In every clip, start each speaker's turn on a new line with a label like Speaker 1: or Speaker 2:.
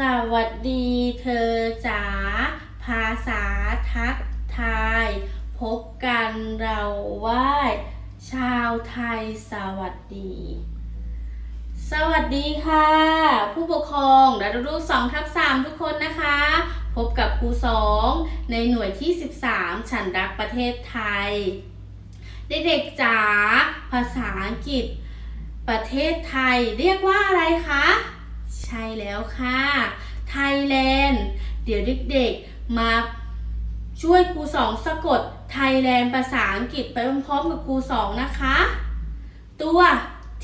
Speaker 1: สวัสดีเธอจ๋าภาษาทักทาย พบกันเราไหว้ชาวไทยสวัสดี สวัสดีค่ะ ผู้ปกครองและลูกๆสองทับสามทุกคนนะคะ พบกับครูสองในหน่วยที่ 13 ฉันรักประเทศไทย เด็กๆจ๋าภาษาอังกฤษ ประเทศไทยเรียกว่าอะไรคะ ช่แล้วค่ะไทยแลนด์เดี๋ยวเด็กๆมาช่วยครูสองสะกดไทยแลนด์ภาษาอังกฤษไปพร้อมๆกับครูสองนะคะ ตัว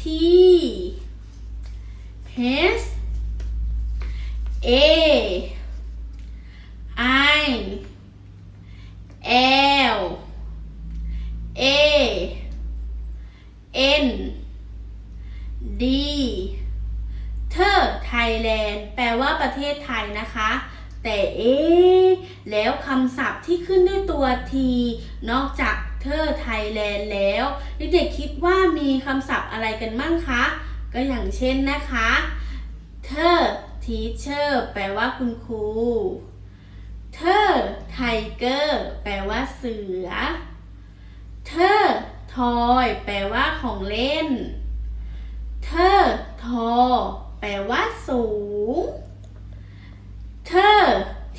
Speaker 1: T H A I L A N D เธอ ไทยแลนด์แปลว่าประเทศไทยนะคะ แต่เอ๊แล้วคำศัพท์ที่ขึ้นด้วยตัว T นอกจากเธอไทยแลนด์แล้วเด็กๆคิดว่ามีคำศัพท์อะไรกันบ้างคะ ก็อย่างเช่นนะคะเธอ teacher แปลว่าคุณครูเธอ tiger แปลว่าเสือเธอทอย แปลว่าของเล่นเธอทอ แปลว่าสูง เธอ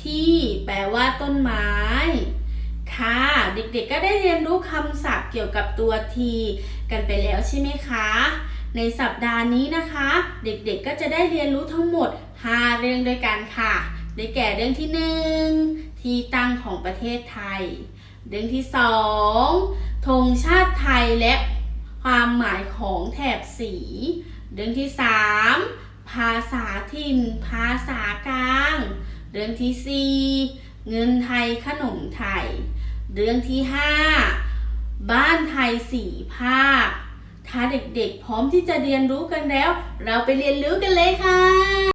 Speaker 1: ที่แปลว่าต้นไม้ ค่ะ เด็กๆก็ได้เรียนรู้คำศัพท์เกี่ยวกับตัวทีกันไปแล้วใช่ไหมคะ ในสัปดาห์นี้นะคะ เด็กๆก็จะได้เรียนรู้ทั้งหมด 5 เรื่องด้วยกันค่ะ ได้แก่เรื่องที่ 1 ที่ตั้งของประเทศไทย เรื่องที่ 2ธงชาติไทยและความหมายของแถบสี เรื่องที่ 3 ภาษาถิ่น ภาษากลาง เรื่องที่ 4 เงินไทยขนมไทย เรื่องที่ 5 บ้านไทยสี่ภาค ถ้าเด็กๆ พร้อมที่จะเรียนรู้กันแล้ว เราไปเรียนรู้กันเลยค่ะ